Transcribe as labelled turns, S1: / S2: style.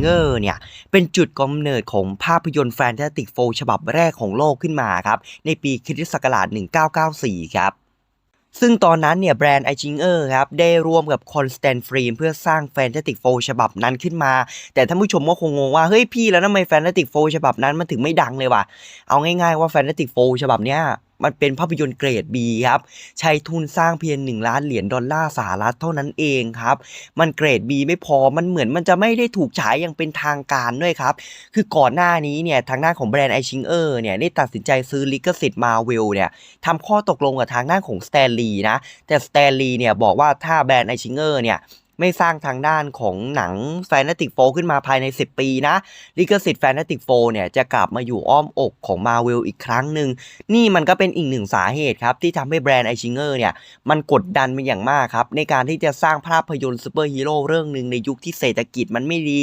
S1: เงอร์เนี่ยเป็นจุดกำเนิดของภาพยนตร์แฟนตาติกโฟฉบับแรกของโลกขึ้นมาครับ ในปีคริสต์ศักราช 1994 ครับซึ่งตอนนั้นเนี่ยแบรนด์ไอจิงเออร์ครับได้ร่วมกับคอนสแตนฟรีมเพื่อสร้างแฟนตาติกโฟฉบับนั้นขึ้นมา แต่ท่านผู้ชมก็คงงงว่า เฮ้ยพี่แล้วทำไมแฟนตาติกโฟฉบับนั้นมันถึงไม่ดังเลยวะเอาง่ายๆว่าแฟนตาติกโฟฉบับเนี้ย มันเป็นภาพยนตร์เกรด B ครับ ใช้ทุนสร้างเพียง 1 ล้านเหรียญดอลลาร์สหรัฐเท่านั้นเองครับ มันเกรด B ไม่พอ มันเหมือนมันจะไม่ได้ถูกฉายอย่างเป็นทางการด้วยครับ คือก่อนหน้านี้เนี่ยทางด้านของแบรนด์ไอชิงเออร์เนี่ยได้ตัดสินใจซื้อลิขสิทธิ์มาเวลเนี่ยทำข้อตกลงกับทางด้านของสแตนลีย์นะ แต่สแตนลีย์เนี่ยบอกว่าถ้าแบรนด์ไอชิงเออร์เนี่ย ไม่สร้างทางด้านของหนังแฟนตาติกโฟขึ้นมาภายใน 10 ปีนะ ลิขสิทธิ์แฟนตาติกโฟเนี่ยจะกลับมาอยู่อ้อมอกของมาเวลอีกครั้งหนึ่ง นี่มันก็เป็นอีกหนึ่งสาเหตุครับ ที่ทำให้แบรนด์ไอชิงเออร์เนี่ยมันกดดันเป็นอย่างมากครับ ในการที่จะสร้างภาพยนตร์ซูเปอร์ฮีโร่เรื่องหนึ่งในยุคที่เศรษฐกิจมันไม่ดี